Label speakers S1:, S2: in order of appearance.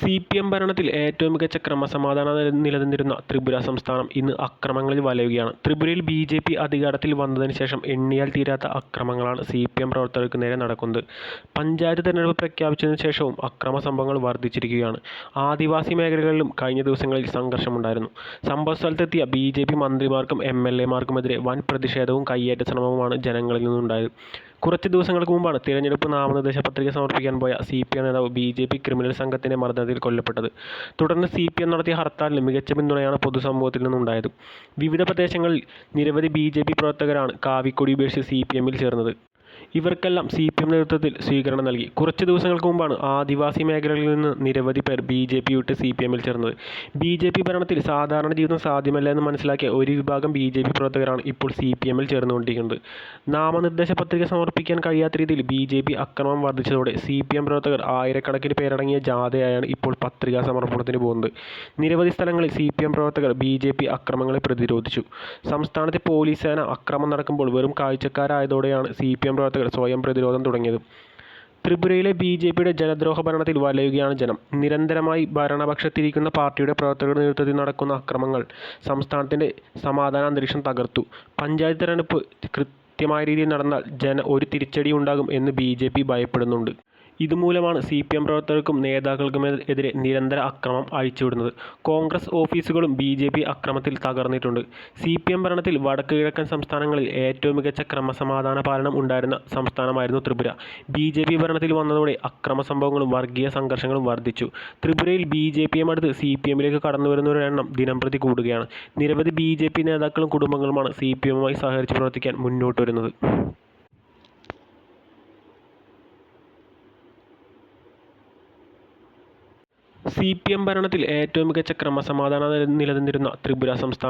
S1: C P M ഭരണത്തിൽ ഏറ്റവും മികച്ച ക്രമസമാധാനം നിലനിന്നിരുന്ന ത്രിപുര സംസ്ഥാനം ഇന്ന് അക്രമങ്ങളിൽ വലയുകയാണ്. ത്രിപുരയിൽ ബി. ജെ. പി അധികാരത്തിൽ വന്നതിന് ശേഷം എണ്ണിയാൽ തീരാത്ത അക്രമങ്ങളാണ് സി. പി. എം പ്രവർത്തകർക്ക് നേരെ നടക്കുന്നത്. പഞ്ചായത്ത് തെരഞ്ഞെടുപ്പ് പ്രഖ്യാപിച്ചതിന് ശേഷവും അക്രമ സംഭവങ്ങൾ വർദ്ധിച്ചിരിക്കുകയാണ് ആദിവാസി മേഖലകളിലും കഴിഞ്ഞ ദിവസങ്ങളിൽ സംഘർഷമുണ്ടായിരുന്നു. സംഭവസ്ഥലത്തെത്തിയ ബി. ജെ. പി മന്ത്രിമാർക്കും എം. എൽ. എമാർക്കുമെതിരെ വൻ പ്രതിഷേധവും കയ്യേറ്റ ശ്രമവുമാണ് ജനങ്ങളിൽ നിന്നുണ്ടായത്. കുറച്ച് ദിവസങ്ങൾക്ക് മുമ്പാണ് തിരഞ്ഞെടുപ്പ് നാമനിർദ്ദേശ പത്രിക സമർപ്പിക്കാൻ പോയ സി. പി. എം നേതാവ് ബി. ജെ. പി ക്രിമിനൽ സംഘത്തിന്റെ മർദ്ദനത്തിൽ കൊല്ലപ്പെട്ടത്. തുടർന്ന് സി. പി. എം നടത്തിയ ഹർത്താലിന് മികച്ച പിന്തുണയാണ് പൊതുസമൂഹത്തിൽ നിന്നുണ്ടായത്. വിവിധ പ്രദേശങ്ങളിൽ നിരവധി ബി. ജെ. പി പ്രവർത്തകരാണ് കാവിക്കൊടി ഉപേക്ഷിച്ച് സി. പി. എമ്മിൽ ചേർന്നത്. ഇവർക്കെല്ലാം സി. പി. എം നേതൃത്വത്തിൽ സ്വീകരണം നൽകി. കുറച്ച് ദിവസങ്ങൾക്ക് മുമ്പാണ് ആദിവാസി മേഖലകളിൽ നിന്ന് നിരവധി പേർ ബി. ജെ. പി വിട്ട് സി. പി. എമ്മിൽ ചേർന്നത്. ബി. ജെ. പി ഭരണത്തിൽ സാധാരണ ജീവിതം സാധ്യമല്ല എന്ന് മനസ്സിലാക്കിയ ഒരു വിഭാഗം ബി. ജെ. പി പ്രവർത്തകരാണ് ഇപ്പോൾ സി. പി. എമ്മിൽ ചേർന്നുകൊണ്ടിരിക്കുന്നത്. നാമനിർദ്ദേശ പത്രിക സമർപ്പിക്കാൻ കഴിയാത്ത രീതിയിൽ ബി. ജെ. പി അക്രമം വർദ്ധിച്ചതോടെ സി. പി. എം പ്രവർത്തകർ ആയിരക്കണക്കിന് പേരടങ്ങിയ ജാഥയായാണ് ഇപ്പോൾ പത്രികാ സമർപ്പണത്തിന് പോകുന്നത്. നിരവധി സ്ഥലങ്ങളിൽ സി. പി. എം പ്രവർത്തകർ ബി. ജെ. പി അക്രമങ്ങളെ പ്രതിരോധിച്ചു. സംസ്ഥാനത്തെ പോലീസ് സേന അക്രമം നടക്കുമ്പോൾ വെറും കാഴ്ചക്കാരായതോടെയാണ് സി. പി. എം പ്രവർത്തകർ സ്വയം പ്രതിരോധം തുടങ്ങിയത്. ത്രിപുരയിലെ ബി. ജെ. പിയുടെ ജനദ്രോഹ ഭരണത്തിൽ വലയുകയാണ് ജനം. നിരന്തരമായി ഭരണപക്ഷത്തിരിക്കുന്ന പാർട്ടിയുടെ പ്രവർത്തകരുടെ നേതൃത്വത്തിൽ നടക്കുന്ന അക്രമങ്ങൾ സംസ്ഥാനത്തിന്റെ സമാധാന അന്തരീക്ഷം തകർത്തു. പഞ്ചായത്ത് തിരഞ്ഞെടുപ്പ് കൃത്യമായ രീതിയിൽ നടന്നാൽ ജന ഒരു തിരിച്ചടി ഉണ്ടാകും എന്ന് ബി. ജെ. പി ഭയപ്പെടുന്നുണ്ട്. ഇതുമൂലമാണ് സി. പി. എം പ്രവർത്തകർക്കും നേതാക്കൾക്കുമെതിരെ നിരന്തര അക്രമം അഴിച്ചുവിടുന്നത്. കോൺഗ്രസ് ഓഫീസുകളും ബി. ജെ. പി അക്രമത്തിൽ തകർന്നിട്ടുണ്ട്. സി. പി. എം ഭരണത്തിൽ വടക്ക് കിഴക്കൻ സംസ്ഥാനങ്ങളിൽ ഏറ്റവും മികച്ച ക്രമസമാധാന പാലനം ഉണ്ടായിരുന്ന സംസ്ഥാനമായിരുന്നു ത്രിപുര. ബി. ജെ. പി ഭരണത്തിൽ വന്നതോടെ അക്രമ സംഭവങ്ങളും വർഗീയ സംഘർഷങ്ങളും വർധിച്ചു. ത്രിപുരയിൽ ബി. ജെ. പിയെ മടുത്ത് സി. പി. എമ്മിലേക്ക് കടന്നുവരുന്നവരുടെ എണ്ണം ദിനംപ്രതി കൂടുകയാണ്. നിരവധി ബി. ജെ. പി നേതാക്കളും കുടുംബങ്ങളുമാണ് സി. പി. എമ്മുമായി സഹകരിച്ച് പ്രവർത്തിക്കാൻ മുന്നോട്ടുവരുന്നത്. സി. പി. എം ഭരണത്തിൽ ഏറ്റവും മികച്ച ക്രമസമാധാനം നിലനിന്നിരുന്ന ത്രിപുര സംസ്ഥാനം